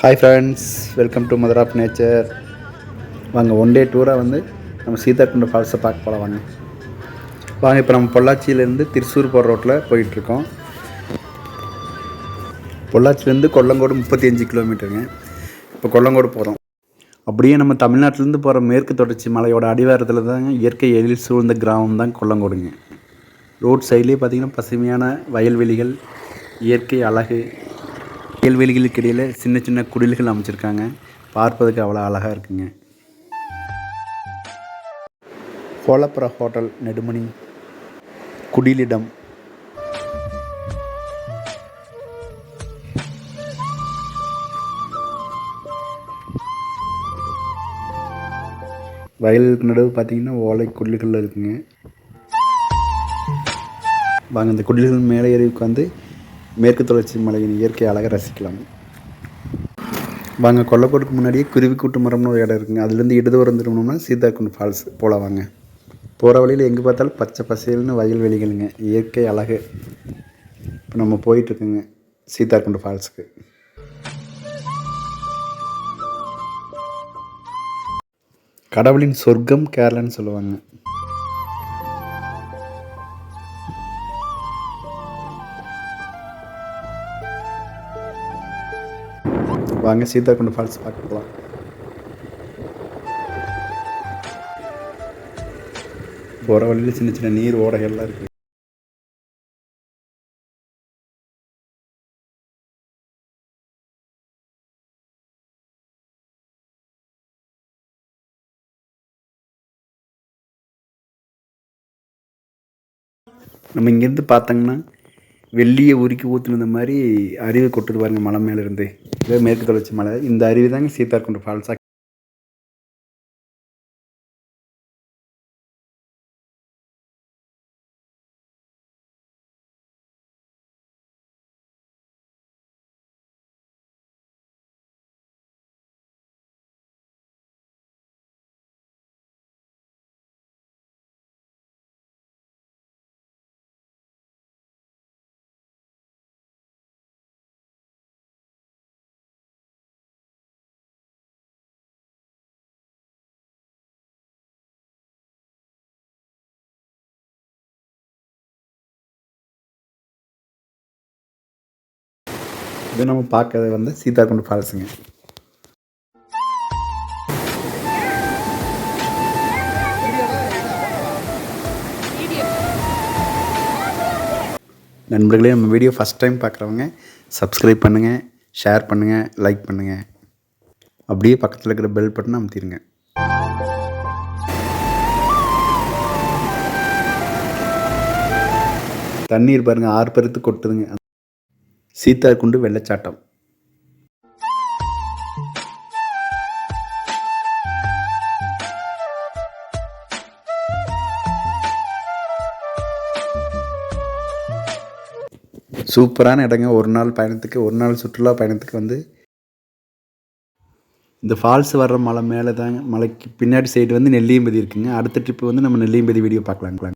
Hi friends welcome to mother of nature வாங்க one day டூராக வந்து நம்ம சீதாக்குண்ட ஃபால்ஸை பார்க்க போகலாம் வாங்க. வாங்க இப்போ நம்ம பொள்ளாச்சியிலேருந்து திருச்சூர் போகிற ரோட்டில் போயிட்டுருக்கோம். பொள்ளாச்சிலேருந்து கொல்லங்கோடு முப்பத்தி அஞ்சு கிலோமீட்டருங்க இப்போ கொல்லங்கோடு போகிறோம் அப்படியே நம்ம தமிழ்நாட்டிலேருந்து போகிற மேற்கு தொடர்ச்சி மலையோட அடிவாரத்தில் தாங்க இயற்கை எழில் சூழ்ந்த கிராமம் தான் கொல்லங்கோடுங்க. ரோட் சைட்லேயே பார்த்தீங்கன்னா பசுமையான வயல்வெளிகள் இயற்கை அழகு வயல்வெளிகளுக்கு இடையில் சின்ன சின்ன குடில்கள் அமைச்சிருக்காங்க. பார்ப்பதற்கு அவ்வளோ அழகாக இருக்குங்க. கோலப்புற ஹோட்டல் நெடுமணி குடிலிடம். வயலுக்கு நடுவு பார்த்தீங்கன்னா ஓலை குடில்கள் இருக்குங்க. வாங்க இந்த குடில்கள் மேலே ஏறி உட்காந்து மேற்கு தொடர்ச்சி மலையின் இயற்கை அழகை ரசிக்கலாம். வாங்க கொல்லக்கோட்டுக்கு முன்னாடியே குருவி கூட்டு மரம்னு ஒரு இடம் இருக்குங்க. அதுலேருந்து இடதுபுறம் திரும்பினோம்னா சீதாக்குண்ட் ஃபால்ஸ் போல வாங்க. போகிற வழியில் எங்கே பார்த்தாலும் பச்சை பசேல்னு வயல்வெளிகளுங்க இயற்கை அழகு. இப்போ நம்ம போயிட்டுருக்குங்க சீதாக்குண்ட் ஃபால்ஸுக்கு. கடவுளின் சொர்க்கம் கேரளான்னு சொல்லுவாங்க. வாங்க சீதாக்குண்ட ஃபால்ஸ் பார்க்க போகலாம் போகிற வழியில் சின்ன சின்ன நீர் ஓடைகள்லாம் இருக்குது நம்ம இங்கேருந்து பார்த்தோங்கன்னா வெள்ளியை உருக்கி ஊற்றுனது மாதிரி அருவி கொட்டுது பாருங்க மலை மேலேருந்து. மேற்கு தொடர்ச்சி மலை. இந்த அருவி தாங்க சீத்தார்குண்டு ஃபால்ஸாக இது நம்ம பார்க்கறது வந்து சீத்தார்குண்டு ஃபால்ஸுங்க நண்பர்களே நம்ம வீடியோ ஃபஸ்ட் டைம் பார்க்குறவங்க சப்ஸ்கிரைப் பண்ணுங்கள் ஷேர் பண்ணுங்கள் லைக் பண்ணுங்கள் அப்படியே பக்கத்தில் இருக்கிற பெல் பட்டனை அமுத்திடுங்க. தண்ணீர் பாருங்கள் ஆறு பெருத்து கொட்டுதுங்க. சீத்தார்குண்டு வெள்ளச்சாட்டம். சூப்பரான இடங்க. ஒரு நாள் பயணத்துக்கு ஒரு நாள் சுற்றுலா பயணத்துக்கு வந்து இந்த ஃபால்ஸ் வர்ற மலை மேலே தாங்க மலைக்கு பின்னாடி சைடு வந்து நெல்லியம்பதி இருக்குங்க. அடுத்த ட்ரிப்பு வந்து நம்ம நெல்லியம்பதி வீடியோ பார்க்கலாங்களா?